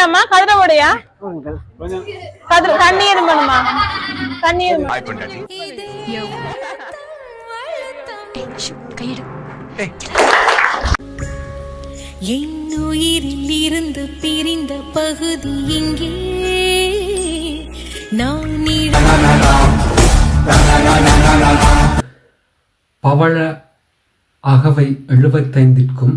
குடிப்பீங்களாம்மா கதிர உடையா கதிர தண்ணி எதுமணுமா தண்ணி என் உயிரில் இருந்து பிரிந்த பகுதி இங்கே. நான் பவழ அகவை எழுபத்தைந்திற்கும்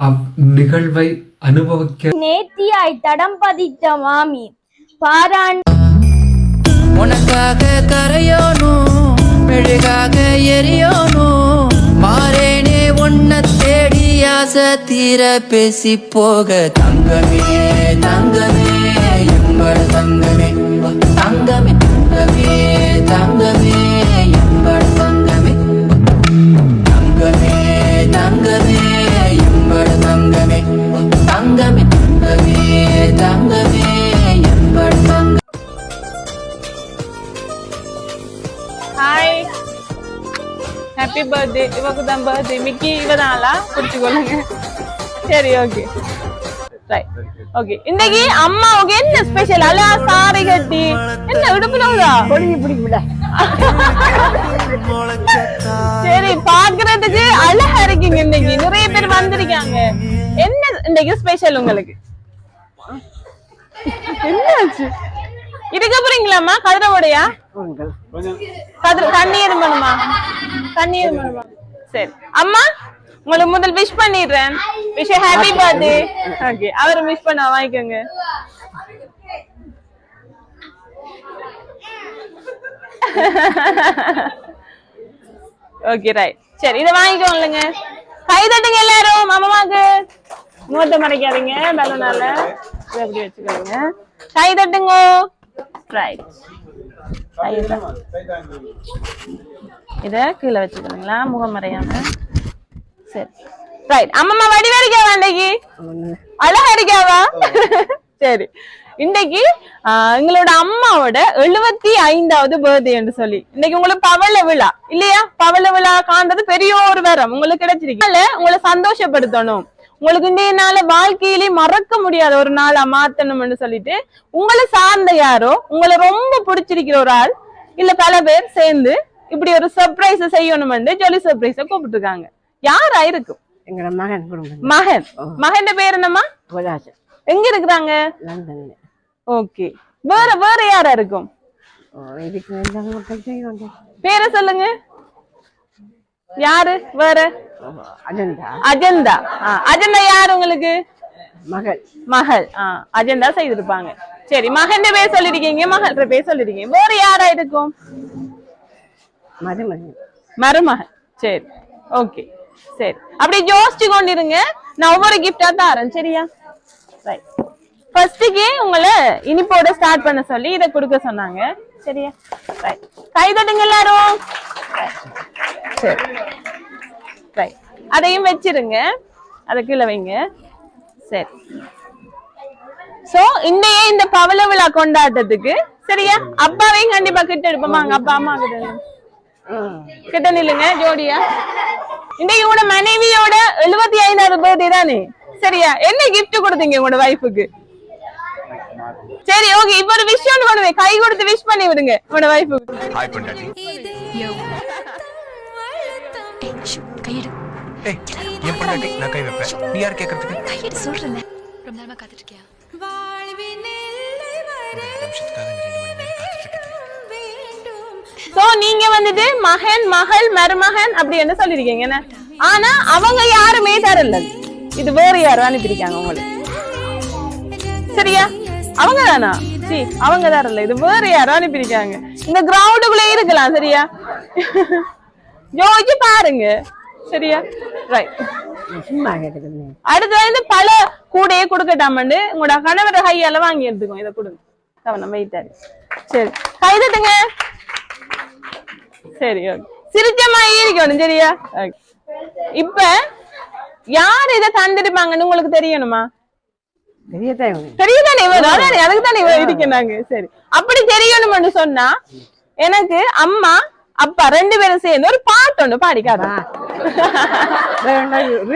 அவ் நிகழ்வை அனுபவிக்க நேர்த்தியாய் தடம் பதித்த மாமி பாரான் உனக்காக கரையோனும் மெழுகாக எரியோனும் மாறேனே உன்னை தேடி ஆசை தீர பேசி போக. தங்கமே தங்கமே தங்கமே தங்கமே தங்கமே தங்கமே. பர்த்டே இவக்கு தான் பர்த்டே மிக்கி இவ தான்லா குடிச்சுக்கொள்ளுங்க சரி ஓகே ரைட் ஓகே இன்னைக்கு அம்மாவுக்கு என்ன ஸ்பெஷல் அழகா சாரி கட்டி. என்ன விடுப்புலா சரி பாக்குறதுக்கு அழகா இருக்கீங்க இன்னைக்கு. நிறைய பேர் வந்திருக்காங்க. என்ன இன்னைக்கு ஸ்பெஷல் உங்களுக்கு? என்னாச்சு? இருக்க போறீங்களாம்மா கதிரவோடையா? கதிர தண்ணி எதுமணுமா தண்ணி எதுமணுமா சரி. அம்மா உங்களுக்கு முதல் விஷ் பண்ணிடுறேன். விஷ் ஹாப்பி பர்த்டே ஓகே அவரை விஷ் பண்ண வாங்கிக்கோங்க. ஓகே ரைட் சரி இதை வாங்கிக்கோங்க கை தட்டுங்க எல்லாரும் அம்மாவுக்கு மூத்த மறைக்காதீங்க பலூனால இதை அப்படி வச்சுக்கோங்க. கை தட்டுங்க. ரைட் இத கீழே வச்சுக்கணுங்களா? முகம் மறையாம சரி. ரைட் அம்மம்மா வடி வரைக்கா வேண்டைக்கு அழகா இருக்காவா சரி இன்னைக்கு எங்களோட அம்மாவோட எழுபத்தி ஐந்தாவது பர்த்டே என்று சொல்லி. இன்னைக்கு உங்களுக்கு பவள விழா. இல்லையா? பவள விழா காண்றது பெரிய ஒரு வரம். உங்களுக்கு கிடைச்சிருக்கு. உங்களை சந்தோஷப்படுத்தணும். உங்களுக்கு இன்றைய நாள வாழ்க்கையிலே மறக்க முடியாத ஒரு நாளா மாத்தணும்னு சொல்லிட்டு உங்களை சார்ந்த யாரோ உங்களை ரொம்ப பிடிச்சிருக்கிற ஒரு ஆள் இல்ல பல பேர் சேர்ந்து இப்படி ஒரு சர்ப்ரைஸ் செய்யணும்னு ஜொலி சர்ப்ரைஸ கூப்பிட்டுருக்காங்க. யாரா இருக்கும் எங்களோட மகன் மகன். மகன் பேர் என்னம்மா? எங்க இருக்கிறாங்க? ஓகே. வேற வேற யாரா இருக்கும் பேரை சொல்லுங்க. யாரு? வேற? அஜந்தா. அஜந்தா. அஜந்தா யாரு உங்களுக்கு? மகள். மகள். ஆ அஜந்தா செய்திருப்பாங்க. சரி மகன் பேர் சொல்லிருக்கீங்க மகள் பேர் சொல்லிருக்கீங்க. வேற யாரா இருக்கும்? மருமகன். மருமகன். சரி ஓகே. சரி அப்படி யோசிச்சு கொண்டிருங்க. நான் ஒவ்வொரு கிஃப்டா தரேன் சரியா? ரைட் ஃபர்ஸ்ட்டுக்கு உங்களை இனிப்போட ஸ்டார்ட் பண்ண சொல்லி இதை கொடுக்க சொன்னாங்க. சரியா? ரைட் கை தட்டுங்க எல்லாரும். சரி. அதையும் வச்சிருங்க. அதை கீழே வைங்க. சரி. சோ இன்றைய இந்த பவள விழா கொண்டாட்டத்துக்கு சரியா? அப்பாவையும் கண்டிப்பா கிட்ட எடுப்போமாங்க அப்பா அம்மா கிட்ட கிட்ட நில்லுங்க ஜோடியா. இன்னைக்கு உங்களோட மனைவியோட எழுபத்தி ஐந்தாவது பர்த்டே தானே? சரியா? என்ன கிஃப்ட் கொடுத்தீங்க உங்களோட வைஃபுக்கு சரி ஓகே இப்ப ஒரு விஷயம் கொண்டு போய் கை கொடுத்து விஷ் பண்ணி விடுங்க உங்களோட வைஃபுக்கு ஹாய் பொண்டாட்டி. கையெடு ஏய் என் பொண்டாட்டி நான் கை வைப்பேன். நீ யார் கேட்கறதுக்கு கையெடு சொல்றேன். ரொம்ப நேரமா காத்துட்டு இருக்கியா ஒரு நிமிஷத்துக்காக நீ ரெண்டு மணி நேரம் காத்துட்டு இருக்கிறது சோ நீங்க வந்துட்டு மகன் மகள் மருமகன் அப்படி என்ன சொல்லிருக்கீங்க என்ன? ஆனா அவங்க யாருமே தரல. இது வேற யாரும் அனுப்பியிருக்காங்க உங்களுக்கு சரியா? அவங்க தானா? சி அவங்க தரல. இது வேற யாரும் அனுப்பியிருக்காங்க. இந்த கிரவுண்டுக்குள்ளே இருக்கலாம் சரியா? யோசிச்சு பாருங்க. சரியா ரைட் சும்மா கேட்டுக்கிறேன் அடுத்து வந்து பல கூடையே கொடுக்கட்டாமண்டு உங்களோட கணவரை கையால வாங்கி எடுத்துக்கோ இதை கொடுங்க கவனம் வைத்தாரு சரி கை தட்டுங்க சரி ஓகே சிரிச்சமா இருக்கணும் சரியா. இப்ப யார் இதை தந்திருப்பாங்கன்னு உங்களுக்கு தெரியணுமா. தெரியுதானே இவர் அதுக்கு தானே இவர் சரி அப்படி தெரியணும்னு சொன்னா எனக்கு அம்மா அப்பா ரெண்டு பேரும் சேர்ந்து ஒரு பாட்டு ஒண்ணு பாடி காட்டுறேன் வேண்டாம், வேண்டாம்.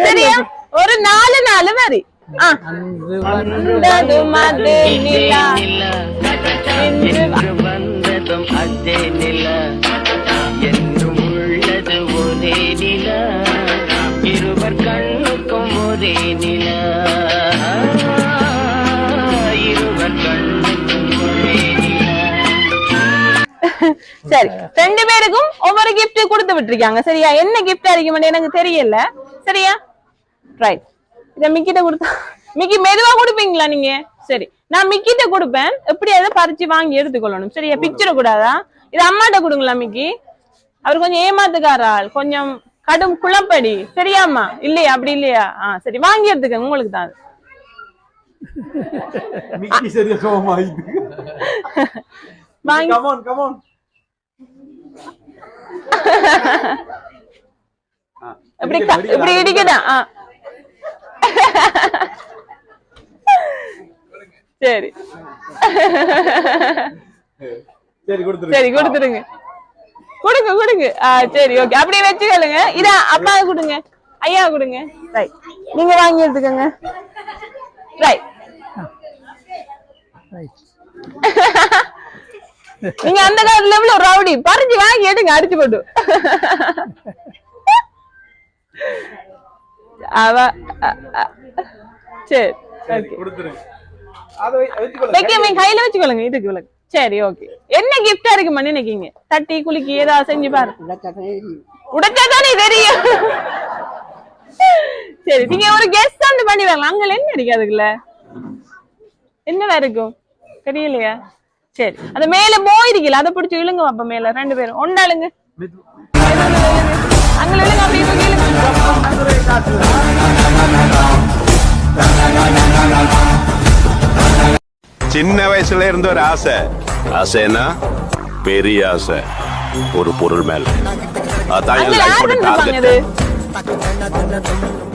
சரியா ஒரு நாலு நாலு வரி ஆ வந்தது மது நிலா இன்று வா- வந்ததும் அதே நில சரி. ரெண்டு பேருக்கும் ஒவ்வொரு gift கொடுத்து விட்டுருக்காங்க. சரியா? என்ன gift அடிக்க எனக்கு தெரியல. சரியா? ரைட் இத மிக்கிட்ட கொடுத்தா மிக்கி மெதுவா கொடுப்பீங்களா நீங்க? சரி. நான் மிக்கிட்ட கொடுப்பேன். எப்படியாவது பறிச்சு வாங்கி எடுத்துக்கொள்ளணும்? சரியா? பிக்சர கூடாதா? இது அம்மாட்ட கொடுங்களா மிக்கி? அவர் கொஞ்சம் ஏமாத்துக்கார ஆள் கொஞ்சம் கடும் குழப்படி. சரியாம்மா? இல்லையா? அப்படி இல்லையா? ஆ சரி. வாங்கி எடுத்துக்கங்க. உங்களுக்கு தான். மிக்கி சரியா வாங்கி கமான் கமான் இப்படி இப்படி இடிக்கதா ஆ. சரி. சரி கொடுத்துரு சரி கொடுத்துருங்க. கொடுங்க கொடுங்க. ஆ சரி ஓகே. அப்படியே வச்சுக்கலுங்க. இத அப்பா கொடுங்க. ஐயா கொடுங்க. ரைட் நீங்க வாங்கி எடுத்துக்கோங்க. ரைட் நீங்க அந்த காலத்துல எவ்வளவு ரவுடி. பறிஞ்சு வாங்கி எடுங்க அடிச்சு போட்டு. அவ சரி கையில வச்சுக்கொள்ளுங்க இதுக்கு விளக்கு சரி ஓகே என்ன கிஃப்டா இருக்குமா நினைக்கீங்க தட்டி குலுக்கி ஏதாவது செஞ்சு பாரு. உடைச்சா தானே தெரியும். சரி நீங்க ஒரு கெஸ்ட் வந்து பண்ணி வரலாம் அங்க என்ன இருக்கு அதுக்குள்ள? என்னடா இருக்கும்? தெரியலையா? சரி. அந்த மேல போய் இருக்குல்ல அதை பிடிச்சி இழுங்க அப்ப மேல ரெண்டு பேரும். ஒண்டாளுங்க அங்க இழுங்க அப்படி சின்ன வயசுல இருந்த ஒரு ஆசை. ஆசைன்னா பெரிய ஆசை. ஒரு பொருள் மேல. அதான் அங்க என் யார் லைஃபோட இருப்பாங்க டார்கெட் இது?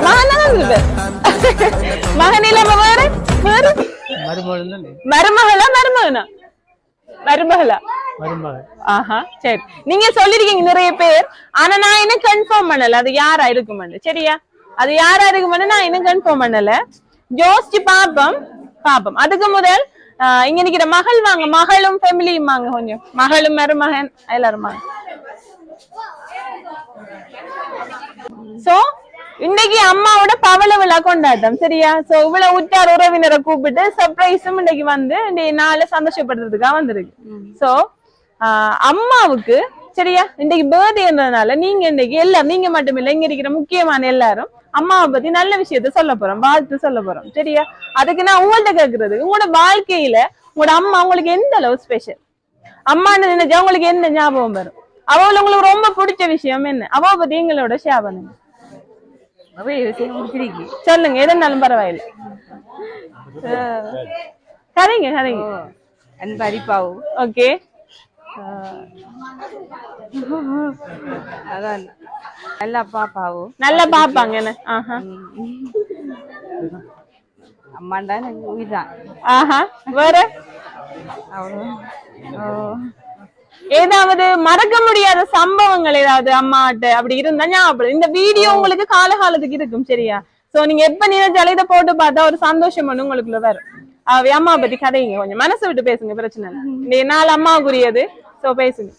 மகன் தான் இருப்பேன் மகன் இல்லாம வேற? வேற? மருமகளா மருமகனா? மருமகளா? ஆஹா சரி. நீங்க சொல்லிருக்கீங்க நிறைய பேர். ஆனா நான் இன்னும் கன்ஃபார்ம் பண்ணல. அது யாரா இருக்குமென்னு சரியா? அது யாரா இருக்குமென்னு நான் இன்னும் கன்ஃபார்ம் பண்ணல. யோசிச்சு பாப்போம் பாப்போம் அதுக்கு முதல் இங்க நிக்கிற மகள் வாங்க. மகளும் ஃபேமிலியும் வாங்க கொஞ்சம். மகளும் மருமகன் எல்லாரும் வாங்க. சோ இன்னைக்கு அம்மாவோட பவள விழா கொண்டாட்டம் சரியா? சோ இவ்வளவு உற்றார் உறவினரை கூப்பிட்டு சர்ப்ரைஸும் இன்னைக்கு வந்து இந்த நாளை சந்தோஷப்படுறதுக்காக வந்திருக்கு. சோ அம்மாவுக்கு சரியா? இன்னைக்கு பேர்த்டேன்றதுனால நீங்க இன்னைக்கு எல்லாரும் நீங்க மட்டும் இல்ல இங்க இருக்கிற முக்கியமான எல்லாரும் அம்மாவை பத்தி நல்ல விஷயத்த சொல்ல போறோம் வாழ்த்து சொல்ல போறோம் சரியா? அதுக்கு நான் உங்கள்ட்ட கேக்குறது உங்களோட வாழ்க்கையில உங்களோட அம்மா உங்களுக்கு எந்த அளவு ஸ்பெஷல் அம்மான்னு நினைச்சா உங்களுக்கு என்ன ஞாபகம் வரும்? அவள் உங்களுக்கு ரொம்ப பிடிச்ச விஷயம் என்ன? அவ பத்தி எங்களோட ஷேர் பண்ணுங்க. சொல்லுங்க எதுனாலும் பரவாயில்ல கதைங்க கதைங்க அன்பரிப்பாவும் ஓகே அதான் நல்லா பாப்பாவும் நல்லா பாப்பாங்க என்ன அம்மாண்டா எனக்கு உயிர் தான் ஆஹா வேற அவ்வளோ ஏதாவது மறக்க முடியாத சம்பவங்கள் ஏதாவது அம்மாட்ட அப்படி இருந்தா ஞாபகம். இந்த வீடியோ உங்களுக்கு காலகாலத்துக்கு இருக்கும் சரியா? சோ நீங்க எப்ப நினைச்சாலும் இதை போட்டு பார்த்தா ஒரு சந்தோஷம் ஒண்ணு உங்களுக்குள்ள வரும். அவ அம்மா பத்தி கதைங்க கொஞ்சம் மனசு விட்டு பேசுங்க பிரச்சனை இல்லை. இந்த நாள் அம்மாவுக்குரியது. சோ பேசுங்க.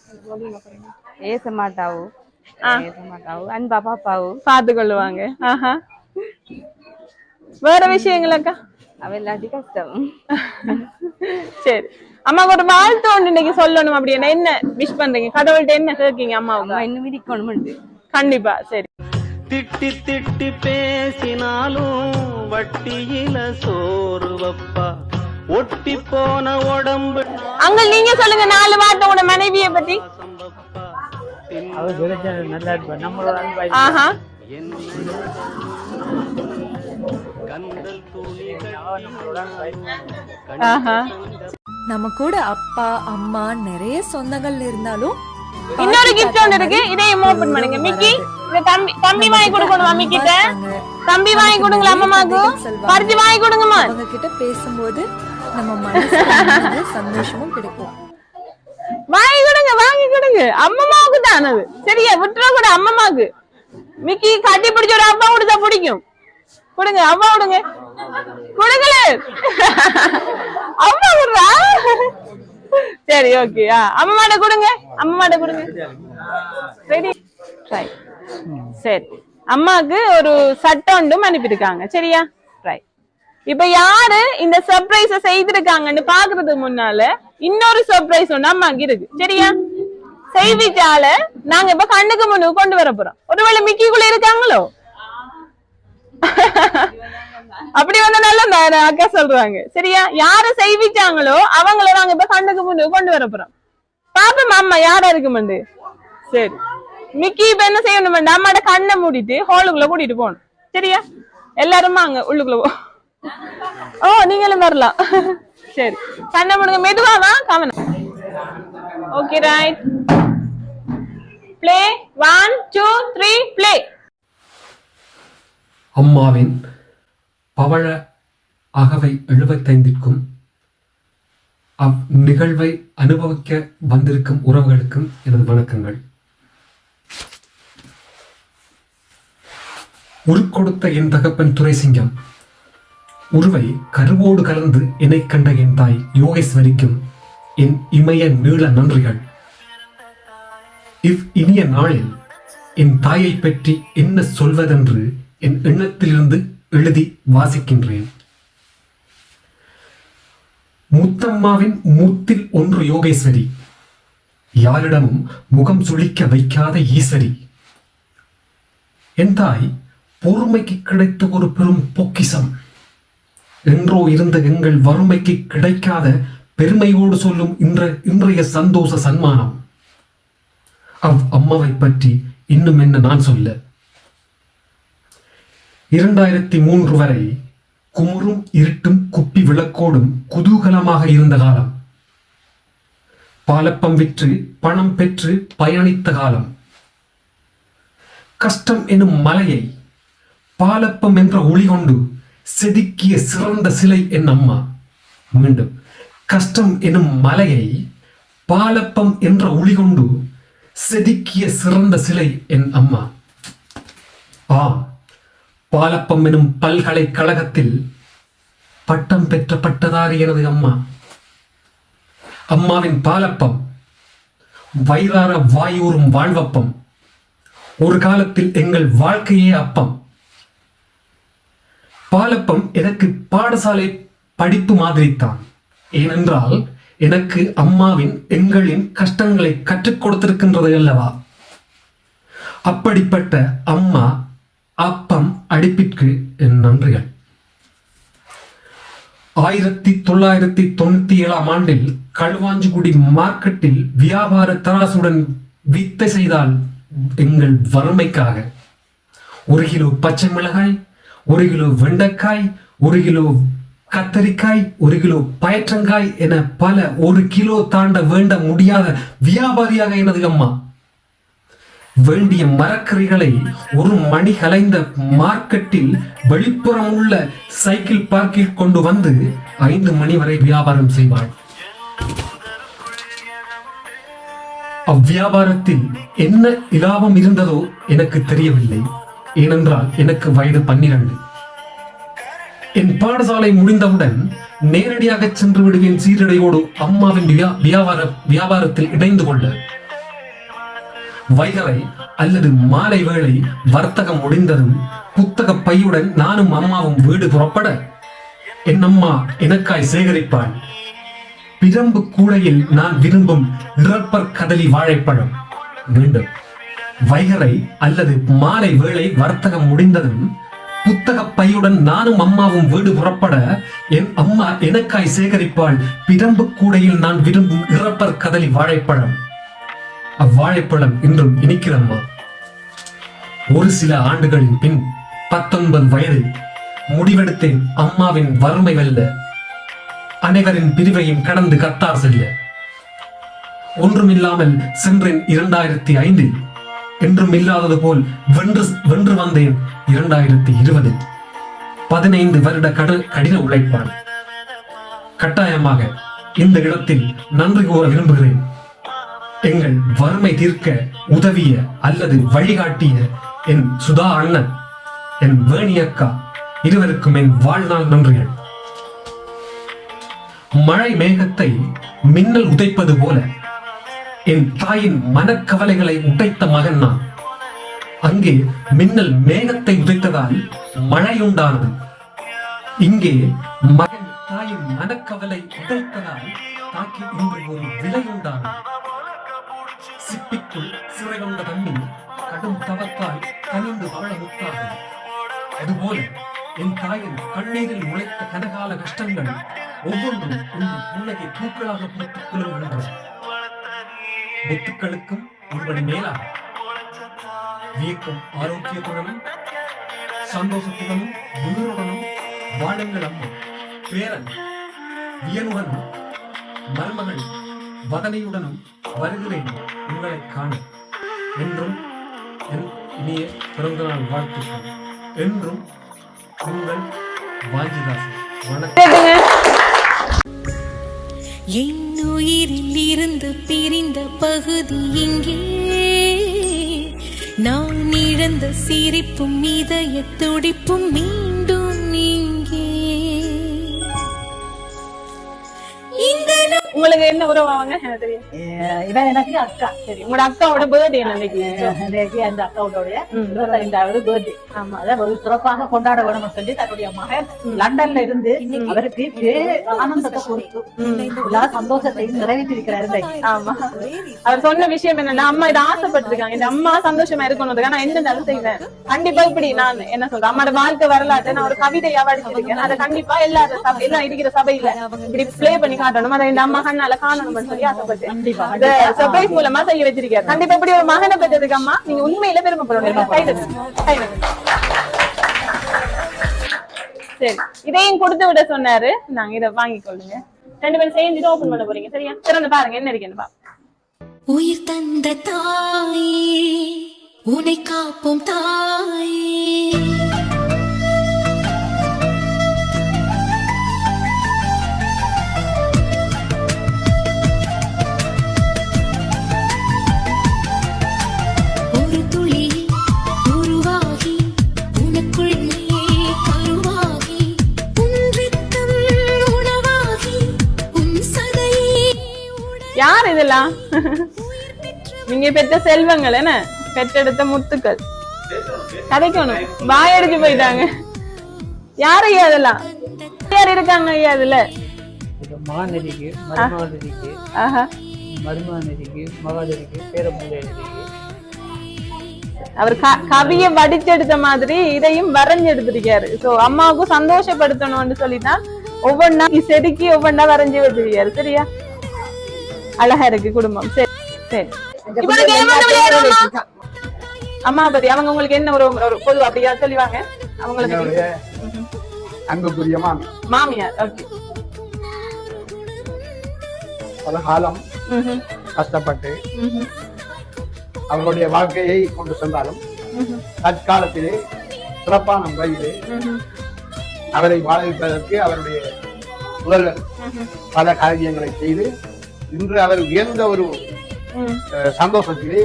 ஆ. ஏச மாட்டாவும் அன்பா பாப்பாவும் பார்த்து கொள்ளுவாங்க ஆஹா. வேற விஷயங்கள் அக்கா? அவ இல்லாட்டி கஷ்டம் சரி. அம்மாவுக்கு ஒரு வாழ்த்து ஒன்று இன்னைக்கு சொல்லணும் அப்படின்னா என்ன விஷ் பண்றீங்க? கடவுள்கிட்ட என்ன கேட்கீங்க அம்மாவுக்கு? அம்மா இன்னும் விரிக்கணும்னு கண்டிப்பா சரி. திட்டி திட்டி பேசினாலும் வட்டியில சோறு வப்பா ஒட்டி போன உடம்பு அங்க நீங்க சொல்லுங்க நாலு வார்த்தை உங்களோட மனைவிய பத்தி. ஆஹா. ஆஹா. நம்ம கூட அப்பா அம்மா நிறைய சொந்தங்கள் இருந்தாலும் இன்னொரு கிஃப்ட் ஒன்று இருக்கு. இதையும் ஓபன் பண்ணுங்க. மிக்கி இத தம்பி தம்பி வாங்கி கொடுக்கணுமா மிக்கிட்ட. தம்பி வாங்கி கொடுங்களா அம்மாக்கு பறிச்சு வாங்கி கொடுங்கம்மா. அவங்க கிட்ட பேசும்போது நம்ம மனசு சந்தோஷமும் கிடைக்கும். வாங்கி கொடுங்க வாங்கி கொடுங்க. அம்மம்மாவுக்கு தான் அது சரியா? விட்டுற கூட அம்மம்மாக்கு மிக்கி கட்டி பிடிச்ச ஒரு அப்பா கொடுத்தா பிடிக்கும். கொடுங்க அம்மா கொடுங்க. கொடுக்கல அம்மா விடுறா சரி ஓகே அம்மா மாட்ட கொடுங்க. அம்மா மாட்ட கொடுங்க. ரெடி ட்ரை சரி. அம்மாக்கு ஒரு சட்டை ஒன்றும் அனுப்பியிருக்காங்க. சரியா? ட்ரை இப்ப யாரு இந்த சர்ப்ரைஸ செய்திருக்காங்கன்னு பாக்குறதுக்கு முன்னால இன்னொரு சர்ப்ரைஸ் ஒண்ணு அம்மாக்கு இருக்கு. சரியா? செய்திச்சால நாங்க இப்ப கண்ணுக்கு முன்னுக்கு கொண்டு வர போறோம். ஒருவேளை மிக்கிக்குள்ள இருக்காங்களோ? அப்படி வந்து நல்ல அக்கா சொல்றாங்க. சரியா? யாரு செய்விச்சாங்களோ அவங்கள நாங்க இப்ப கண்ணுக்கு முன்னு கொண்டு வர போறோம். பாப்போம் அம்மா யாரா இருக்குமெண்டு சரி. மிக்கி இப்ப என்ன செய்யணும் அம்மாட கண்ணை மூடிட்டு ஹாலுக்குள்ள கூட்டிட்டு போகணும். சரியா? எல்லாரும் அங்க உள்ளுக்குள்ள போ. ஓ நீங்களும் வரலாம். சரி. கண்ணை மூடுங்க. மெதுவா கவனம். Okay right play one two three play அம்மாவின் பவழ அகவை எழுபத்தைந்திற்கும் அவ் நிகழ்வை அனுபவிக்க வந்திருக்கும் உறவுகளுக்கும் எனது வணக்கங்கள். உருக்கொடுத்த என் தகப்பன் துரைசிங்கம் உருவை கருவோடு கலந்து என்னை கண்ட என் தாய் யோகேஸ்வரிக்கும் என் இமய நீள நன்றிகள். இவ் இனிய நாளில் என் தாயை பற்றி என்ன சொல்வதென்று என் எண்ணத்திலிருந்து எழுதி வாசிக்கின்றேன். முத்தம்மாவின் மூத்தில் ஒன்று யோகேஸ்வரி. யாரிடமும் முகம் சுளிக்க வைக்காத ஈஸ்வரி என் தாய் பொறுமைக்கு கிடைத்த ஒரு பெரும் பொக்கிசம். என்றோ இருந்த எங்கள் வறுமைக்கு கிடைக்காத பெருமையோடு சொல்லும் இன்ற இன்றைய சந்தோஷ சன்மானம். அவ் அம்மாவை பற்றி இன்னும் என்ன நான் சொல்ல? இரண்டாயிரத்தி மூன்று வரை குமுறும் இருட்டும் குப்பி விளக்கோடும் குதூகலமாக இருந்த காலம். பாலப்பம் விற்று பணம் பெற்று பயணித்த காலம். கஷ்டம் எனும் மலையை பாலப்பம் என்ற ஒளி கொண்டு செதுக்கிய சிறந்த சிலை என் அம்மா. மீண்டும் கஷ்டம் எனும் மலையை பாலப்பம் என்ற ஒளி கொண்டு செதுக்கிய சிறந்த சிலை என் அம்மா. ஆ பாலப்பம் எனும் பல்கலைக்கழகத்தில் பட்டம் பெற்ற பட்டதாரி எனது அம்மா. அம்மாவின் பாலப்பம் வயிறார வாயூரும் வாழ்வப்பம் ஒரு காலத்தில் எங்கள் வாழ்க்கையே அப்பம். பாலப்பம் எனக்கு பாடசாலை படிப்பு மாதிரித்தான். ஏனென்றால் எனக்கு அம்மாவின் எங்களின் கஷ்டங்களை கற்றுக் கொடுத்திருக்கின்றது அல்லவா? அப்படிப்பட்ட அம்மா அப்பம் அடிப்பிற்கு என் நன்றிகள். ஆயிரத்தி தொள்ளாயிரத்தி தொண்ணூத்தி ஏழாம் ஆண்டில் களுவாஞ்சிக்குடி மார்க்கெட்டில் வியாபார தராசுடன் வித்தை செய்தால் எங்கள் வறுமைக்காக. ஒரு கிலோ பச்சை மிளகாய் ஒரு கிலோ வெண்டைக்காய் ஒரு கிலோ கத்தரிக்காய் ஒரு கிலோ பயற்றங்காய் என பல ஒரு கிலோ தாண்ட வேண்ட முடியாத வியாபாரியாக எனது அம்மா வேண்டிய மரக்கறிகளை ஒரு மணி கலைந்த மார்க்கெட்டில் வெளிப்புறம் உள்ள சைக்கிள் பார்க்கில் கொண்டு வந்து ஐந்து மணி வரை வியாபாரம் செய்வாள் அவ்வியாபாரத்தில் என்ன இலாபம் இருந்ததோ எனக்கு தெரியவில்லை. ஏனென்றால் எனக்கு வயது பன்னிரண்டு. என் பாடசாலை முடிந்தவுடன் நேரடியாக சென்று விடுவேன் சீரடையோடு அம்மாவின் வியா- வியாபார வியாபாரத்தில் இணைந்து கொள்ள. வைகரை அல்லது மாலை வேளை வர்த்தகம் முடிந்ததும் புத்தக பையுடன் நானும் அம்மாவும் வீடு புறப்பட என் அம்மா எனக்காய் சேகரிப்பாள். பிரம்பு கூடையில் நான் விரும்பும் இறப்பர் கதலி வாழைப்பழம். மீண்டும் வைகரை அல்லது மாலை வேளை வர்த்தகம் முடிந்ததும் புத்தக பையுடன் நானும் அம்மாவும் வீடு புறப்பட என் அம்மா எனக்காய் சேகரிப்பாள். பிரம்பு கூடையில் நான் விரும்பும் இறப்பர் கதலி வாழைப்பழம். அவ்வாழைப்பழம் இன்றும் இனிக்கிறம்மா. ஒரு சில ஆண்டுகளின் பின் பத்தொன்பது வயதில் முடிவெடுத்தேன் அம்மாவின் வறுமை வெல்ல. அனைவரின் பிரிவையும் கடந்து கத்தார் செல்ல. ஒன்றுமில்லாமல் சென்றேன் இரண்டாயிரத்தி ஐந்தில். என்றும் இல்லாதது போல் வென்று வென்று வந்தேன் இரண்டாயிரத்தி இருபதில். பதினைந்து வருட கடு கடின உழைப்பான் கட்டாயமாக இந்த இடத்தில் நன்றி கூற விரும்புகிறேன். எங்கள் வறுமை தீர்க்க உதவிய அல்லது வழிகாட்டிய என் சுதா அண்ணன் என் வேணி அக்கா இருவருக்கும் என் வாழ்நாள் நன்றிகள். மழை மேகத்தை மின்னல் உதைப்பது போல என் தாயின் மனக்கவலைகளை உடைத்த மகன் நான். அங்கே மின்னல் மேகத்தை உதைத்ததால் மழை உண்டானது இங்கே மகன் தாயின் மனக்கவலை உடைத்ததால் தாக்கி இன்று ஒரு விலை உண்டானது சிப்பிக்குள் சிறை கொண்ட கடும் தவத்தால் கனிந்து வாழ முத்தாகும் அதுபோல என் தாயின் கண்ணீரில் உழைத்த கனகால கஷ்டங்கள் ஒவ்வொன்றும் இன்று புன்னகை பூக்களாக பூத்துக் குலுங்குகின்றன. முத்துக்களுக்கும் ஒருபடி மேலாக வியக்கும் ஆரோக்கியத்துடனும் சந்தோஷத்துடனும் உயிருடனும் வாழுங்கள் அம்மா பேரன் வியனுடனும் மருமகள் வதனையுடனும் வருகிறேன் உங்களை காண. என்றும் என் இனிய பிறந்தநாள் வாழ்த்துக்கள். என்றும் உங்கள் வாஞ்சிதாசன் வணக்கம். என் உயிரில் இருந்து பிரிந்த பகுதி இங்கே. நான் இழந்த சிரிப்பும் இதய துடிப்பும் மீண்டும் உங்களுக்கு என்ன உறவு அவங்க? எனக்கு தெரியும்? இவன் எனக்கு அக்கா. சரி உங்களோட அக்காவோட பர்த்டே இன்னைக்கு நேற்று அந்த அக்காவுடைய. இருபத்தைந்தாவது பர்த்டே ஆமா. அதை ஒரு சிறப்பாக கொண்டாட வேணும்னு சொல்லி தன்னுடைய மகன் லண்டன்ல இருந்து அவருக்கு ஆனந்தத்தை கொடுத்து எல்லா சந்தோஷத்தையும் நிறைவேற்றிருக்கிறாரு. ஆமா. அவர் சொன்ன விஷயம் என்னன்னா அம்மா இதை ஆசைப்பட்டிருக்காங்க. இந்த அம்மா சந்தோஷமா இருக்கணும்னு நான் என்ன நல்லது செய்வேன்? கண்டிப்பா இப்படி நான் என்ன சொல்றேன்? அம்மாட வாழ்க்கை வரலாற்றை நான் ஒரு கவிதையா படிச்சிருக்கேன் அதை கண்டிப்பா எல்லா சபை எல்லாம் இருக்கிற சபையில இப்படி ப்ளே பண்ணி காட்டணும். அதை இந்த அம்மா கண்ணால காணணும்னு சொல்லி ஆசைப்பட்டேன் இதை சர்ப்ரைஸ் மூலமா செய்ய வச்சிருக்காரு. கண்டிப்பா இப்படி ஒரு மகனை பெற்றதுக்கு அம்மா நீங்க உண்மையில பெருமைப்படணும். சரி இதையும் கொடுத்து விட சொன்னாரு. நாங்க இதை வாங்கி கொள்ளுங்க. ரெண்டு பேரும் சேர்ந்துட்டு ஓபன் பண்ண போறீங்க சரியா? திறந்து பாருங்க என்ன இருக்குன்னு பாப்போம். உயிர் தந்த தாயே உன்னை காப்போம் தாயே. யார் இதெல்லாம்? நீங்க பெற்ற செல்வங்கள் என்ன? பெற்றெடுத்த முத்துக்கள். கதைக்கணும். வாயடிச்சு போயிட்டாங்க. யார் ஐயா அதெல்லாம் யார் இருக்காங்க ஐயா அதுல இருக்கு மகள் இருக்கு பேரமுள்ள இருக்கு அவர் க- கவிய வடிச்செடுத்த மாதிரி இதையும் வரைஞ்சு எடுத்திருக்காரு சோ அம்மாவுக்கும் சந்தோஷப்படுத்தணும்னு சொல்லிதான் ஒவ்வொன்னா செதுக்கி ஒவ்வொன்னா வரைஞ்சு வச்சிருக்காரு. சரியா? அழகா இருக்கு குடும்பம். சரி சரி? அம்மா பத்தி அவங்க உங்களுக்கு என்ன ஒரு ஒரு பொது அப்படியா? சொல்லிவாங்க. அவங்களுக்கு அன்புக்குரிய மாமி. மாமியார் ஓகே. பல காலம் கஷ்டப்பட்டு அவர்களுடைய வாழ்க்கையை கொண்டு சென்றாலும் தற்காலத்திலே சிறப்பான முறையிலே அவரை வாழ வைப்பதற்கு அவருடைய முதல்வர் பல காரியங்களை செய்து இன்று அவர் உயர்ந்த ஒரு சந்தோஷத்திலே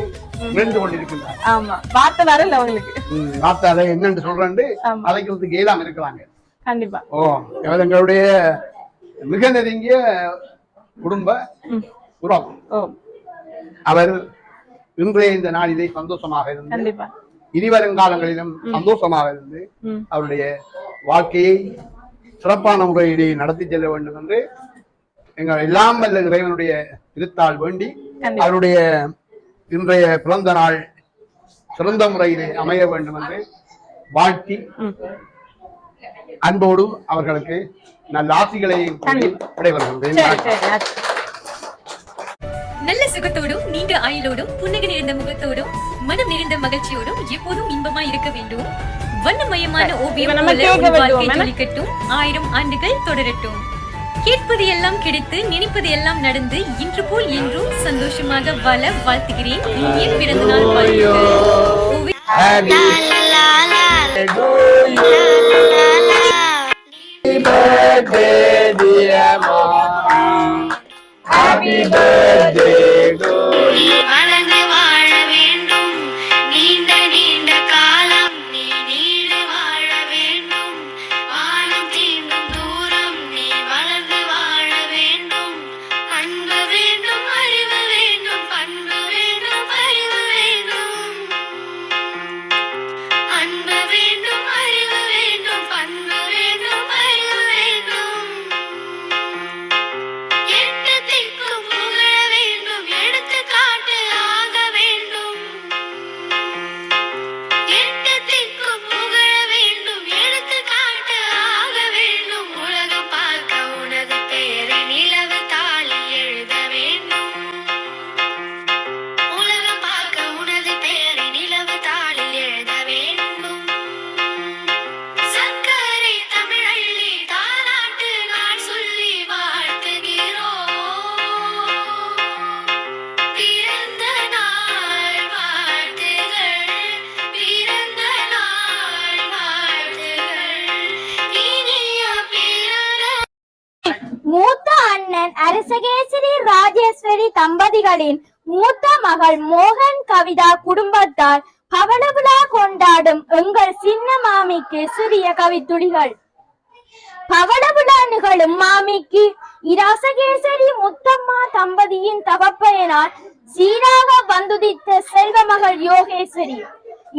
நின்று கொண்டிருக்கின்றார். ஆமா. வார்த்தை வரல அவங்களுக்கு. ம், வார்த்தை அதை என்னென்று சொல்றேன் ஆமா. அதைக்கிறதுக்கு இயலாம இருக்கிறாங்க கண்டிப்பா. ஓ எங்களுடைய மிக நெருங்கிய குடும்ப உறவு. அவர் இன்றைய இந்த நாளிலே சந்தோஷமாக இருந்து கண்டிப்பா. இனி வருங்காலங்களிலும் சந்தோஷமாக இருந்து. அவருடைய வாழ்க்கையை சிறப்பான முறையிலே நடத்தி செல்ல வேண்டும் என்று எங்கள் எல்லாம் வல்ல இறைவனுடைய திருத்தால் வேண்டி. அவருடைய இன்றைய பிறந்த நாள் சிறந்த முறையிலே அமைய வேண்டும் என்று வாழ்த்தி. அன்போடு அவர்களுக்கு நல்ல ஆசிகளை விடைபெறுகின்றேன். நல்ல சுகத்தோடும் நீண்ட ஆயுளோடும் புன்னகை நிறைந்த முகத்தோடும் மனம் நிறைந்த மகிழ்ச்சியோடும் எப்போதும் இன்பமாய் இருக்க வேண்டும். வண்ணமயமான ஓவியம் வாழ்க்கை ஆயிரம் ஆண்டுகள் தொடரட்டும். கேட்பது எல்லாம் கிடைத்து நினைப்பது எல்லாம் நடந்து இன்று போல் என்றும் சந்தோஷமாக வாழ வாழ்த்துகிறேன். இனிய பிறந்த நாள் வாழ்த்துக்கள் வளர்ந்து அவர்களின் மூத்த மகள் மோகன் கவிதா குடும்பத்தார் பவள விழா கொண்டாடும் எங்கள் சின்ன மாமிக்கு சிறிய கவித்துளிகள். பவள விழா நிகழும் மாமிக்கு இரசகேசரி முத்தம்மா தம்பதியின் தகப்பயனார் சீராக வந்துதித்த செல்வ மகள் யோகேஸ்வரி.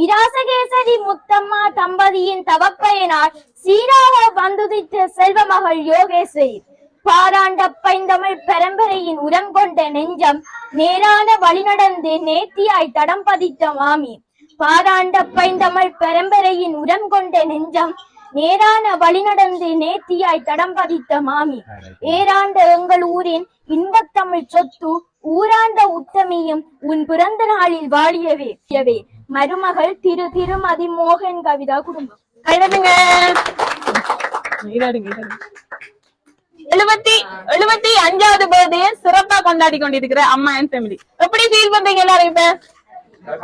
இராசகேசரி முத்தம்மா தம்பதியின் தவப்பயனார் சீராக வந்துதித்த செல்வ மகள் யோகேஸ்வரி. பாராண்ட பைந்தமிழ் பரம்பரையின் உரம் கொண்ட நெஞ்சம் நேரான வழிநடந்து நேர்த்தியாய் தடம் பதித்த மாமி. பாராண்ட பைந்தமிழ் பரம்பரையின் உரம் கொண்ட நெஞ்சம் நேரான வழிநடந்து நேர்த்தியாய் தடம் பதித்த மாமி. ஏராண்ட எங்கள் ஊரின் இன்பத்தமிழ் சொத்து ஊராண்ட உத்தமியும் உன் பிறந்த நாளில் வாழியவே. மருமகள் திரு திருமதி மோகன் கவிதா குடும்பம். எழுபத்தி எழுபத்தி அஞ்சாவது பர்த்டே சிறப்பா கொண்டாடி கொண்டிருக்கிற அம்மா அண்ட் ஃபேமிலி எப்படி ஃபீல் பண்றீங்க எல்லாரும் இப்ப?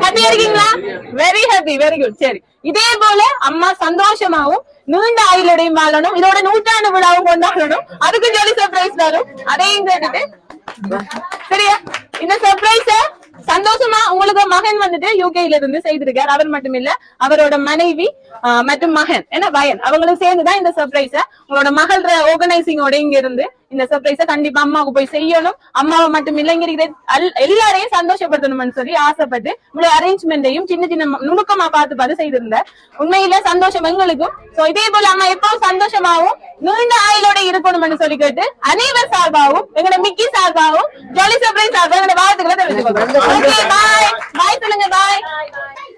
ஹாப்பியா இருக்கீங்களா? வெரி ஹாப்பி வெரி குட் சரி. இதே போல அம்மா சந்தோஷமாவும் நீண்ட ஆயுளோடையும் வாழணும். இதோட நூற்றாண்டு விழாவும் கொண்டாடணும். அதுக்கு ஜோலி சர்ப்ரைஸ் வரும் அதையும் கேட்டுட்டு. சரியா? இந்த சர்ப்ரைஸ சந்தோஷமா உங்களுக்கு மகன் வந்துட்டு யூகேல இருந்து செய்திருக்கார். அவர் மட்டும் இல்ல அவரோட மனைவி ஆஹ், மற்றும் மகன் என்ன பயன் அவங்களும் சேர்ந்துதான் இந்த சர்ப்ரைஸ உங்களோட மகள் ஆர்கனைசிங்கோட இங்க இருந்து இந்த சர்ப்ரைஸ கண்டிப்பா அம்மாவுக்கு போய் செய்யணும். அம்மாவை மட்டும் இல்ல இங்க இருக்கிற அல்- எல்லாரையும் சந்தோஷப்படுத்தணும்னு சொல்லி ஆசைப்பட்டு உங்களோட அரேஞ்ச்மெண்ட்டையும் சின்ன சின்ன நுணுக்கமா பார்த்து பார்த்து செய்திருந்தார் உண்மையில சந்தோஷம் எங்களுக்கும். சோ இதே போல அம்மா எப்பவும் சந்தோஷமாவும் நீண்ட ஆயுளோட இருக்கணும்னு சொல்லி கேட்டு அனைவர் சார்பாகவும் எங்களோட மிக்கி சார்பாகவும் ஜாலி சர்ப்ரைஸ் சார்பாக எங்களோட வாழ்த்துக்களை தெரிவிச்சுக்கோங்க. ஓகே பாய் பாய் சொல்லுங்க பாய்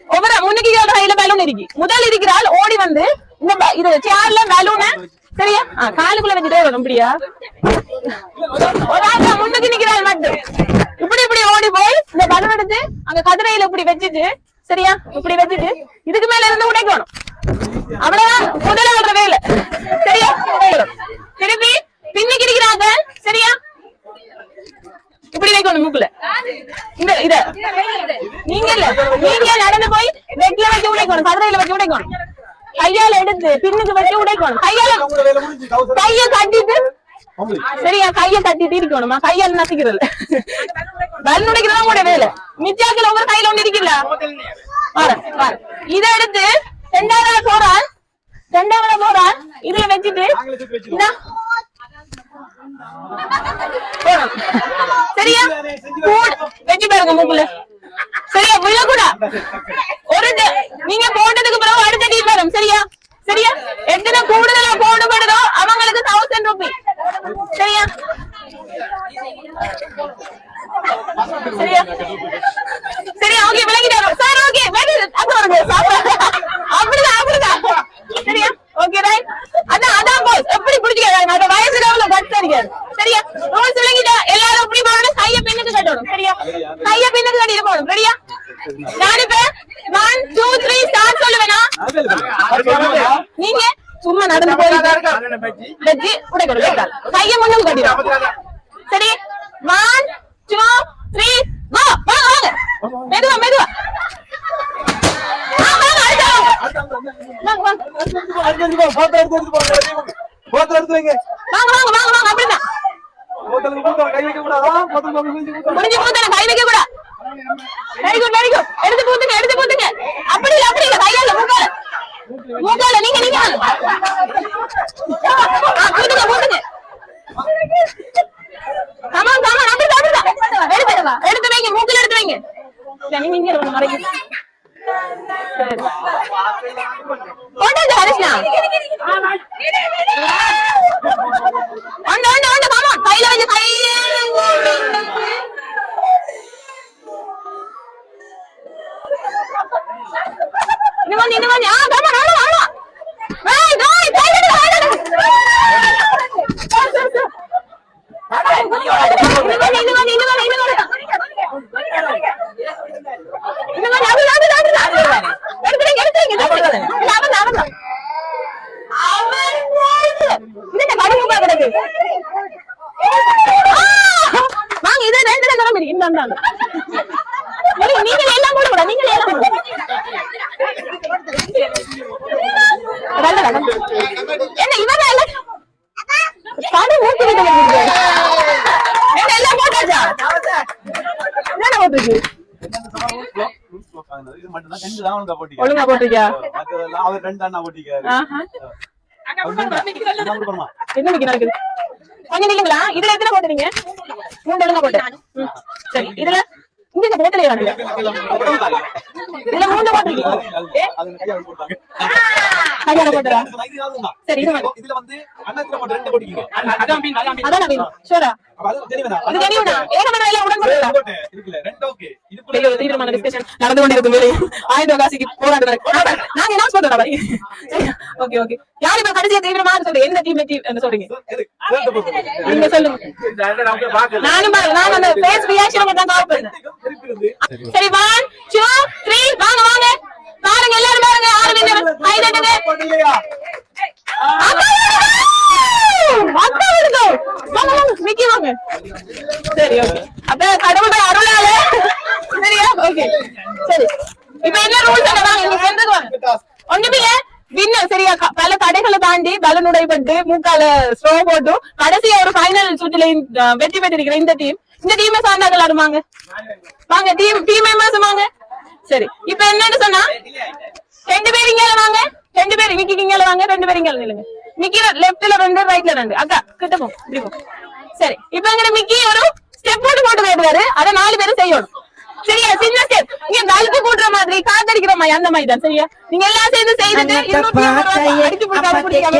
ஒவ்வொரு முன்னுக்கு கையில பலூன் இருக்கு. முதல் இருக்கிறாள் ஓடி வந்து இந்த இது சேர்ல பலூன சரியா? காலுக்குள்ள வச்சுட்டே வரும் இப்படியா ஒரு ஆள் முன்னுக்கு நிக்கிறாள் மட்டும். இப்படி இப்படி ஓடி போய் இந்த பலூன் எடுத்து அங்க கதிரையில இப்படி வச்சுட்டு சரியா? இப்படி வச்சுட்டு இதுக்கு மேல இருந்து உடைக்கணும். அவ்வளவுதான். விடுற வேலை. சரியா? திருப்பி பின்னுக்கு இருக்கிறாங்க சரியா? இப்படி வைக்கணும் மூக்குல. இந்த இத. நீங்க இல்ல. நீங்க நடந்து போய் வெட்டில வச்சு உடைக்கணும். கதிரையில வச்சு உடைக்கணும். கையால எடுத்து பின்னுக்கு வச்சு உடைக்கணும். கையால கைய கட்டிட்டு சரியா கைய கட்டிட்டு இருக்கணுமா கையால நசிக்கிறது. பலன் உடைக்கிறதா உங்களோட வேலை. மிச்சாக்கள் ஒவ்வொரு கையில ஒண்ணு இருக்குல்ல. இத எடுத்து ரெண்டாவது போறான் ரெண்டாவது போறான் இதுல வச்சுட்டு. சரியா கூட- வச்சு பாருங்க மூக்குல சரியா விழக்கூடா ஒரு ட- நீங்க போட்டதுக்கு பிறகு அடுத்த டீம் வரும் சரியா சரியா எத்தனை கூடுதலா போடுபடுதோ அவங்களுக்கு தௌசண்ட் ருபி சரியா சரியா சரியா ஓகே விளங்கிட்டாரு சார் ஓகே வேறு அது வருங்க சாப்பிட அப்படிதான் அப்படிதான் சரியா ஓகே ரைட் அதான் அதான் போஸ் எப்படி பிடிச்சிக்கிறாங்க அந்த வயசுல அவ்வளவு கட்ஸ் இருக்காரு சரியா ரூல்ஸ் விளங்கிட்டா எல்லாரும் இப்படி போகணும் கைய பின்னுக்கு கட்டணும் சரியா கைய பின்னுக்கு கட்டிட்டு போகணும் ரெடியா நான் இப்ப ஒன் டூ த்ரீ ஸ்டார்ட் சொல்லுவேனா நீங்க சும்மா நடந்து போய் வச்சு உடைக்கணும் லேட்டா. கைய முன்னுக்கு கட்டிடும் சரி ஒன் டூ த்ரீ வா வாங்க வாங்க மெதுவா மெதுவா ஆ, வாங்க, அடுத்த வாங்க. வாங்க, வாங்க. வாங்க வாங்க வாங்க வாங்க அப்படிதான் முடிஞ்சு பூத்தன கை வைக்க கூட. வெரி குட் வெரி குட் எடுத்து பூத்துங்க எடுத்து பூத்துங்க. அப்படி இல்ல அப்படி இல்ல கையால மூக்கால. மூக்கால நீங்க நீங்க. ஆ, பூத்துங்க பூத்துங்க. கமான் கமான் அப்படிதான் எடுத்து எடுத்து வைங்க மூக்கில எடுத்து வைங்க. நீங்க இங்க சரி. கொண்டாந்து ஹரிஷ்ணா ஒன்று ஒன்று ஒன்று கமான் கையில வச்சு கையில இன்னும் கொஞ்சம் இன்னும் கொஞ்சம் ஆ கமான் ஆளு ஆளு ஏய் டேய் கையில கையில வாங்க இது ரெண்டு கிளம்பி இருக்கு இந்த அந்த நீங்க எல்லாம் கூட கூட நீங்க எல்லாம் கூட ரெண்டு ரெண்டு. என்ன இவன் எல்லாம் பணம் ஊத்தி விட்டு போட்டுருக்கு ஒழுங்கா போட்டிருக்கியா? ஆஹா. என்ன மிக்கி நடக்குது? கொஞ்சம் நில்லுங்களா? இதுல எத்தனை போட்டுறீங்க மூணு ஒழுங்கா போட்டு. சரி இதுல இங்க இந்த போட்டலையா இதுல மூணு போட்டிருக்கீங்க ஏ? கையால போட்டுறா சரி இது மாதிரி. அதான் நவீன் ஷூரா? நடந்து கொண்டிருக்கும் வேலை. ஆயிரம் காசிக்கு போராட்டம். நாங்க என்ன சொல்றோம் பாரு ஓகே ஓகே. யார் இப்ப கடைசியா தீவிரமா சொல்றேன் எந்த டீம் டீம் சொல்றீங்க? நீங்க சொல்லுங்க. நானும் பாருங்க நான் அந்த ஃபேஸ் ரியாக்ஷன் மட்டும் தான் கவர் பண்ணேன் சரி ஒன் டூ த்ரீ வாங்க வாங்க. பாருங்க எல்லாரும் பாருங்க ஆறு பேர் கை தட்டுங்க சரி ஓகே. அப்ப கடவுளோட அருளால. சரியா? ஓகே. சரி. இப்ப என்ன ரூல்ஸ் வாங்க நீங்க எந்தக்கு வாங்க. ஒண்ணுமே வின்னர் சரியா? பல தடைகளை தாண்டி பலன் உடைப்பட்டு மூக்கால ஸ்ட்ரோ போட்டு கடைசியா ஒரு ஃபைனல் சுற்றுல வெற்றி பெற்றிருக்கிற இந்த டீம் இந்த டீமை சார்ந்தார்கள் எல்லாரும் வாங்க. வாங்க டீம் டீம் மெம்பர்ஸ் வாங்க. சரி. இப்ப என்னன்னு சொன்னா? ரெண்டு பேர் இங்க வாங்க. ரெண்டு பேர் மிக்கி இங்க வாங்க. ரெண்டு பேர் இங்க நில்லுங்க. மிக்கி லெஃப்ட்ல ரெண்டு ரைட்ல ரெண்டு. அக்கா கிட்ட போ. இப்படி போ. சரி. இப்ப எங்க மிக்கி ஒரு ஸ்டெப் போட்டு போட்டு போயிடுவாரு. அத நாலு பேரும் செய்யணும். சரியா? சின்ன ஸ்டெப் நீங்க கழுத்து கூட்டுற மாதிரி காத்தடிக்கிற மாதிரி அந்த மாதிரி தான். சரியா? நீங்க எல்லாம் சேர்ந்து செய்துட்டு அடிச்சு போட்டு அதை பிடிக்காம